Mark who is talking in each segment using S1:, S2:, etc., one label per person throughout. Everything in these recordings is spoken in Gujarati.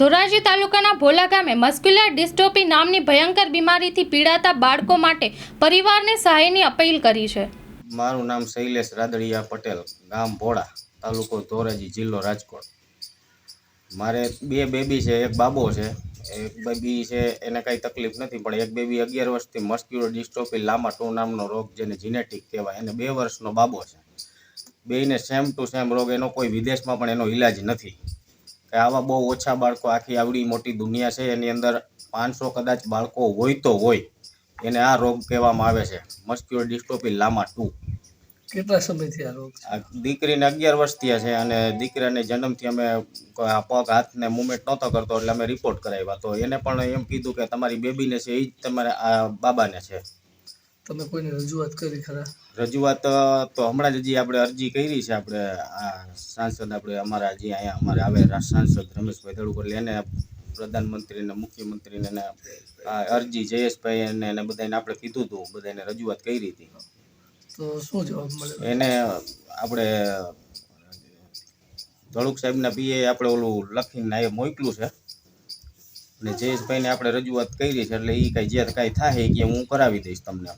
S1: ધોરાજી તાલુકાના ભોલા ગામે મસ્ક્યુલર ડિસ્ટોપી નામની ભયંકર બીમારીથી પીડાતા બાળકો માટે પરિવારને સહાયની અપીલ કરી છે.
S2: મારું નામ શૈલેષ રાદડિયા પટેલ, ગામ ભોળા, તાલુકો ધોરાજી, જિલ્લો રાજકોટ. મારે બે બેબી છે, એક બાબો છે. એક બેબી છે, એને કાંઈ તકલીફ નથી, પણ એક બેબી અગિયાર વર્ષથી મસ્ક્યુલર ડિસ્ટ્રોફી લામા ટુ નામનો રોગ જેને જીનેટિક કહેવાય, એને બે વર્ષનો બાબો છે. બેયને સેમ ટુ સેમ રોગ, એનો કોઈ વિદેશમાં પણ એનો ઈલાજ નથી. કે આવા બહુ ઓછા બાળકો આખી આવડી મોટી દુનિયા છે એની અંદર પાંચસો કદાચ બાળકો હોય તો હોય એને આ રોગ કહેવામાં આવે છે. મસ્ક્યુલર ડિસ્ટોપી લામા ટુ.
S3: કેટલા સમયથી આ રોગ
S2: દીકરીને અગિયાર વર્ષ થયા છે અને દીકરાને જન્મથી અમે પગ હાથને મુવમેન્ટ નહોતો કરતો એટલે અમે રિપોર્ટ કરાવ્યા. તો એને પણ એમ કીધું કે તમારી બેબીને છે એ જ તમારે આ બાબાને છે.
S3: તમે કોઈને રજૂઆત કરી ખરા?
S2: રજૂઆત તો હમણાં જ હજી આપણે અરજી કરી છે આપણે આ સાંસદ આપણે અમારા જે અહીંયા અમારે આવે સાંસદ રમેશભાઈ ધડુકર એટલે એને પ્રધાનમંત્રીને મુખ્યમંત્રીને અરજી જયેશભાઈ અને એને બધાને આપણે કીધું હતું બધાને રજૂઆત કરી હતી.
S3: તો શું જવાબ મળે?
S2: એને આપણે ધડુક સાહેબના પીએ આપણે ઓલું લખીને એ મોકલું છે. અને જયેશભાઈને આપણે રજૂઆત કરી છે એટલે એ કાંઈ જે કાંઈ થાય કે હું કરાવી દઈશ તમને.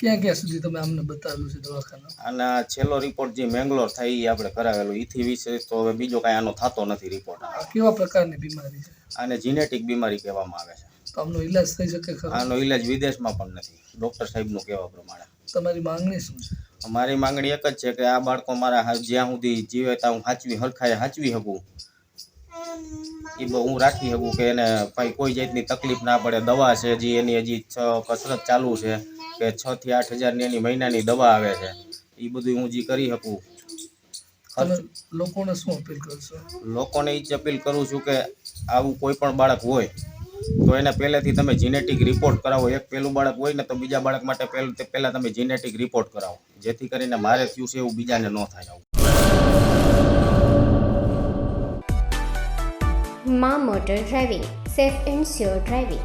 S3: ક્યાં ક્યાં સુધી તમે અમને બતાવેલું છે દવાખાના?
S2: આ છેલ્લો રિપોર્ટ જે મેંગ્લોર થાય એ આપણે કરાવેલો. એથી વિશે તો હવે બીજો કાંઈ આનો થતો નથી રિપોર્ટ
S3: આ કેવા પ્રકારની બીમારી છે?
S2: આને જીનેટિક બીમારી કહેવામાં આવે છે.
S3: તો આમનો ઈલાજ થઈ શકે ખરો?
S2: આનો ઈલાજ વિદેશમાં પણ નથી. ડૉક્ટર સાહેબનું કહેવા પ્રમાણે.
S3: તમારી માંગણી શું છે?
S2: મારી માંગણી એક જ છે કે આ બાળકો મારા જ્યાં સુધી જીવે ત્યાં હું સાચવી હરખાએ સાચવી શકું. એ હું રાખી શકું કે એને કોઈ જાતની તકલીફ ના પડે. દવા છે હજી એની હજી કસરત ચાલુ છે. કે છ થી આઠ હજારની એની મહિનાની દવા આવે છે. એ બધું હું જે કરી શકું.
S3: લોકોને શું અપીલ કરશો?
S2: લોકોને એ જ અપીલ કરું છું કે આવું કોઈ પણ બાળક હોય તો એને પહેલેથી તમે જીનેટિક રિપોર્ટ કરાવો. એક પહેલું બાળક હોય ને તો બીજા બાળક માટે પહેલું તે પહેલાં તમે જીનેટિક રિપોર્ટ કરાવો. જેથી કરીને મારે થયું છે એવું બીજાને ન થાય આવું.
S4: મા motor driving safe and sure driving.